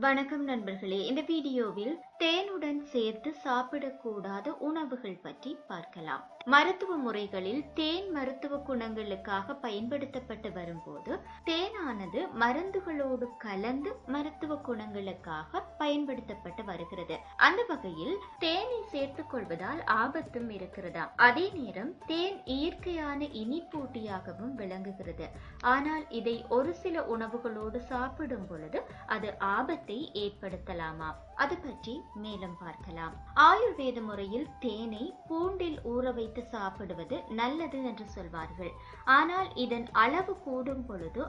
வணக்கம் நண்பர்களே. இந்த வீடியோவில் தேனுடன் சேர்த்து சாப்பிடக்கூடாத உணவுகள் பற்றி பார்க்கலாம். மருத்துவ முறைகளில் தேன் மருத்துவ குணங்களுக்காக பயன்படுத்தப்பட்டு வரும்போது தேன் தேனானது மருந்துகளோடு கலந்து மருத்துவ குணங்களுக்காக பயன்படுத்தப்பட்டு வருகிறது. அந்த வகையில் தேனை சேர்த்துக் கொள்வதால் ஆபத்தும் இருக்கிறதா? அதே நேரம் தேன் இயற்கையான இனிப்பூட்டியாகவும் விளங்குகிறது. ஆனால் இதை ஒரு சில உணவுகளோடு சாப்பிடும் பொழுது அது ஆபத்தை ஏற்படுத்தலாமா? அது பற்றி மேலும் பார்க்கலாம். ஆயுர்வேத முறையில் தேனை பூண்டில் ஊற வைத்து சாப்பிடுவது நல்லது என்று சொல்வார்கள். ஆனால் இதன் அளவு கூடும் பொழுது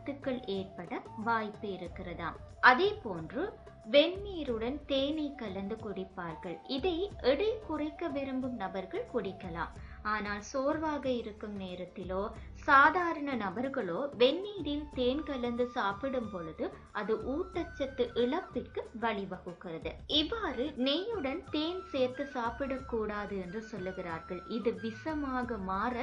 விபத்துக்கள் ஏற்பட வாய்ப்பு இருக்கிறதாம். அதே போன்று வெந்நீருடன் தேனை கலந்து குடிப்பார்கள். இதை எடை குறைக்க விரும்பும் நபர்கள் குடிக்கலாம். ஆனால் சோர்வாக இருக்கும் நேரத்திலோ சாதாரண நபர்களோ வெந்நீரில் தேன் கலந்து சாப்பிடும் பொழுது அது ஊட்டச்சத்து இழப்பிற்கு வழிவகுக்கிறது. இவ்வாறு நெய்யுடன் தேன் சேர்த்து சாப்பிடக்கூடாது என்று சொல்லுகிறார்கள். இது விஷமாக மாற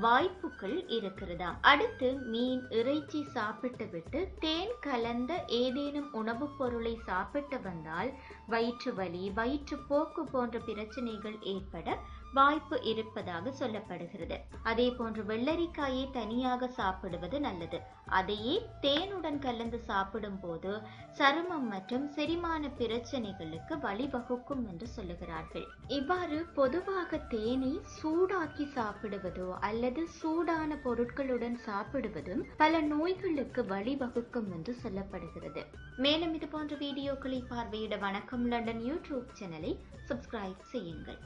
வாய்ப்புகள் இருக்கிறதா? அடுத்து மீன் இறைச்சி சாப்பிட்டு விட்டு தேன் கலந்த ஏதேனும் உணவுப் பொருளை சாப்பிட்டு சாப்பிட்டு வந்தால் வயிற்று வலி வயிற்று போக்கு போன்ற பிரச்சனைகள் ஏற்பட வாய்ப்பு இருப்பதாக சொல்லப்படுகிறது. அதே போன்று வெள்ளரிக்காயை தனியாக சாப்பிடுவது நல்லது. அதையே தேனுடன் கலந்து சாப்பிடும் போது சருமம் மற்றும் செரிமான பிரச்சனைகளுக்கு வழிவகுக்கும் என்று சொல்லுகிறார்கள். இவ்வாறு பொதுவாக தேனை சூடாக்கி சாப்பிடுவதோ அல்லது சூடான பொருட்களுடன் சாப்பிடுவதும் பல நோய்களுக்கு வழிவகுக்கும் என்று சொல்லப்படுகிறது. மேலும் இது போன்ற வீடியோ வீடியோக்களை பார்வையிட வணக்கம் லண்டன் யூடியூப் சேனலை சப்ஸ்கிரைப் செய்யுங்கள்.